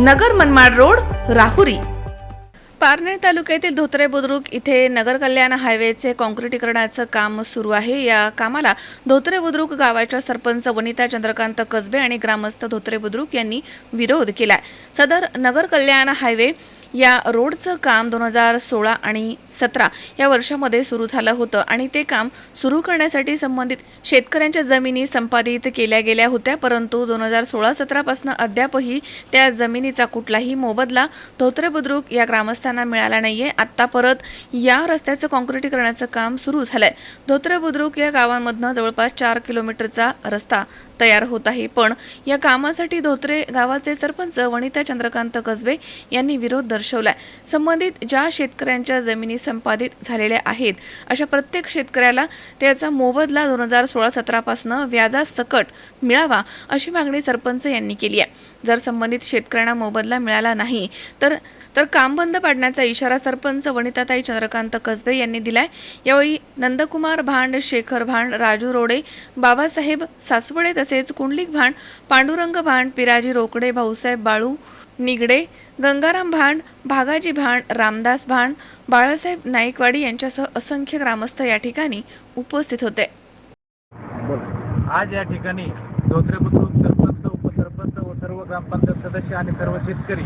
नगर Manmad road Rahuri. Parner तालुक्यातील धोत्रे बुद्रुक इथे नगर कल्याण हायवेचे कॉन्क्रिटीकरणाचं काम सुरू आहे. या कामाला धोत्रे बुद्रुक गावाच्या सरपंच वनिता चंद्रकांत कसबे आणि ग्रामस्थ धोत्रे बुद्रुक यांनी विरोध केला सदर नगर कल्याण हायवे या रोडचं काम दोन हजार सोळा आणि सतरा या वर्षामध्ये सुरू झालं होतं आणि ते काम सुरू करण्यासाठी संबंधित शेतकऱ्यांच्या जमिनी संपादित केल्या गेल्या होत्या परंतु दोन हजार सोळा सतरापासून अद्यापही त्या जमिनीचा कुठलाही मोबदला धोत्रे बुद्रुक या ग्रामस्थांना मिळाला नाहीये. आत्ता परत या रस्त्याचं कॉन्क्रिटीकरणाचं काम सुरू झालंय. धोत्रे बुद्रुक या गावांमधनं जवळपास चार किलोमीटरचा रस्ता तयार होत आहे. पण या कामासाठी धोत्रे गावाचे सरपंच वनिता चंद्रकांत कसबे यांनी विरोध दर्शवलाय. संबंधित ज्या शेतकऱ्यांच्या जमिनी संपादित झालेल्या आहेत अशा प्रत्येक शेतकऱ्याला त्याचा मोबदला दोन हजार सोळा सतरापासनं व्याजासकट मिळावा अशी मागणी सरपंच यांनी केली आहे. जर संबंधित शेतकऱ्यांना मोबदला मिळाला नाही तर तर काम बंद पाडण्याचा इशारा सरपंच वनिताताई चंद्रकांत कसबे यांनी दिलाय. यावेळी नंदकुमार भांड शेखर भांड राजू रोडे बाबासाहेब सासवडे तसेच कुंडलिक भांड पांडुरंग भांड पिराजी रोकडे भाऊसाहेब बाळू निगडे गंगाराम भांड भागाजी भांड रामदास भांड बाळासाहेब नाईकवाडी यांच्यासह असंख्य ग्रामस्थ या ठिकाणी उपस्थित होते. आज या ठिकाणी धोत्रे बुद्रुक सरपंच उपसरपंच व सर्व ग्रामपंचायत सदस्य आणि सर्व शेतकरी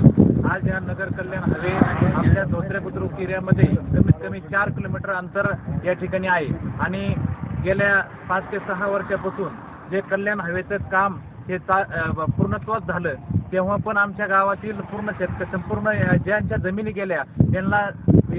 आज या नगर कल्याण हवे. आपल्या धोत्रे बुद्रुक एरियामध्ये कमीत कमी चार किलोमीटर अंतर या ठिकाणी आहे. आणि गेल्या पाच ते सहा वर्षापासून जे कल्याण हवेचं काम हे पूर्णत्वात पूर्णत्वास झालं तेव्हा पण आमच्या गावातील पूर्ण शेतकरी संपूर्ण ज्यांच्या जमिनी गेल्या त्यांना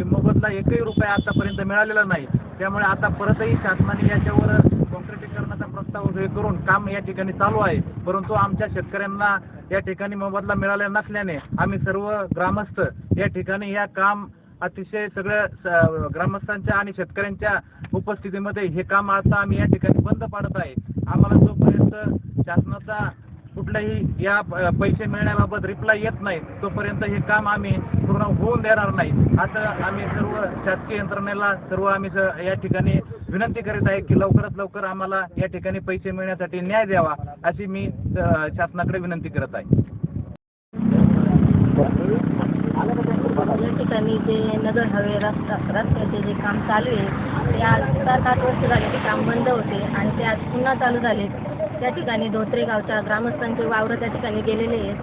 मोबदला एकही रुपया आतापर्यंत मिळालेला नाही. त्यामुळे आता परतही शासनाने याच्यावर कॉन्क्रिटीकरणाचा प्रस्ताव हे करून काम या ठिकाणी चालू आहे. परंतु आमच्या शेतकऱ्यांना या ठिकाणी मोबदला मिळाला नसल्याने आम्ही सर्व ग्रामस्थ या ठिकाणी या काम अतिशय सगळ्या ग्रामस्थांच्या आणि शेतकऱ्यांच्या उपस्थितीमध्ये हे काम आता आम्ही या ठिकाणी बंद पाडत आहे. आम्हाला जोपर्यंत शासनाचा कुठलाही या पैसे मिळण्याबाबत रिप्लाय येत नाही तोपर्यंत हे काम आम्ही पूर्ण होऊन देणार नाही. असं आम्ही सर्व शासकीय यंत्रणेला सर्व आम्ही या ठिकाणी विनंती करीत आहे की लवकरात लवकर आम्हाला या ठिकाणी पैसे मिळण्यासाठी न्याय द्यावा अशी मी शासनाकडे विनंती करत आहे. या ठिकाणी जे नगर हवे रस्ता रस्त्याचे जे काम चालू आहे ते आज सात आठ वर्ष झाले ते काम बंद होते आणि ते आज पुन्हा चालू झाले. त्या ठिकाणी धोत्रे गावच्या ग्रामस्थांचे वावर त्या ठिकाणी गेलेले आहेत.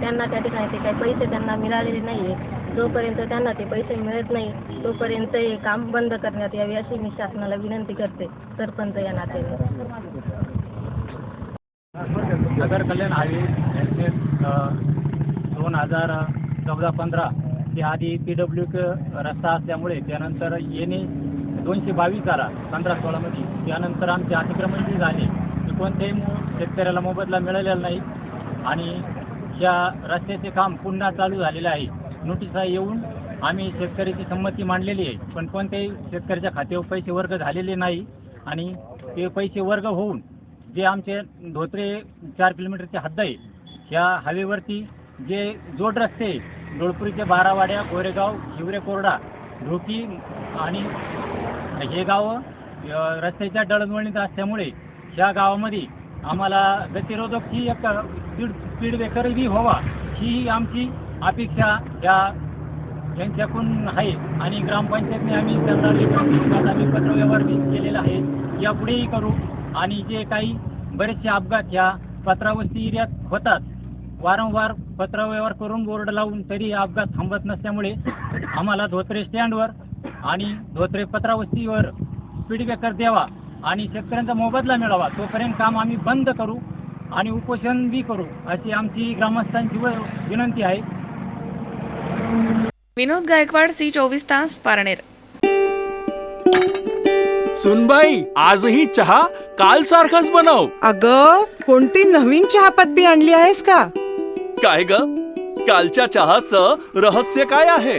त्यांना त्या ठिकाणी ते काही पैसे त्यांना मिळालेले नाही जोपर्यंत त्यांना ते पैसे मिळत नाही तोपर्यंत हे काम बंद करण्यात यावे अशी मी शासनाला विनंती करते सरपंच या नात्याने. नगर कल्याण हायवे दोन हजार चौदा पंधरा ते आधी पी डब्ल्यू रस्ता असल्यामुळे त्यानंतर येणे दोनशे बावीस आला पंधरा सोळा मध्ये. त्यानंतर आमचे अतिक्रमण बी झाले. कोणत्याही शेतकऱ्याला मोबदला मिळालेला नाही. आणि या रस्त्याचे काम पुन्हा चालू झालेले आहे. नोटिसा येऊन आम्ही शेतकऱ्याची संमती मांडलेली आहे. पण कोणत्याही शेतकऱ्याच्या खात्यावर पैसे वर्ग झालेले नाही. आणि ते पैसे वर्ग होऊन जे आमचे धोत्रे चार किलोमीटरची हद्द आहे या हवेवरती जे जोड रस्ते डोळपुरीचे बारावाड्या गोरेगाव हिवरे कोरडा ढोकी आणि हे गाव रस्त्याच्या दळणवळणीत असल्यामुळे या गावामध्ये आम्हाला गतिरोधक ही एक स्पीड स्पीड ब्रेकर बी व्हावा ही आमची अपेक्षा या यांच्याकडून आहे. आणि ग्रामपंचायतने आम्ही त्यांना लेखन आम्ही पत्रव्यवहार बी केलेला आहे. यापुढेही करू. आणि जे काही बरेचसे अपघात या पत्रावस्ती एरियात होतात वारंवार पत्रव्यवहार करून बोर्ड लावून तरी अपघात थांबत नसल्यामुळे आम्हाला धोत्रे स्टँडवर आणि धोत्रे पत्रावस्तीवर स्पीड ब्रेकर द्यावा. आणि शेतकऱ्यांचा मोबदला मिळावा तोपर्यंत काम आम्ही बंद करू आणि उपोषण बी करू अशी आमची ग्रामस्थांची विनंती आहे. विनोद गायकवाड सी चोवीस तास पारनेर. सुनबाई आजही चहा काल सारखाच बनव. अग कोणती नवीन चहापत्ती आणली आहेस का? काय ग? कालच्या चहाचं रहस्य काय आहे?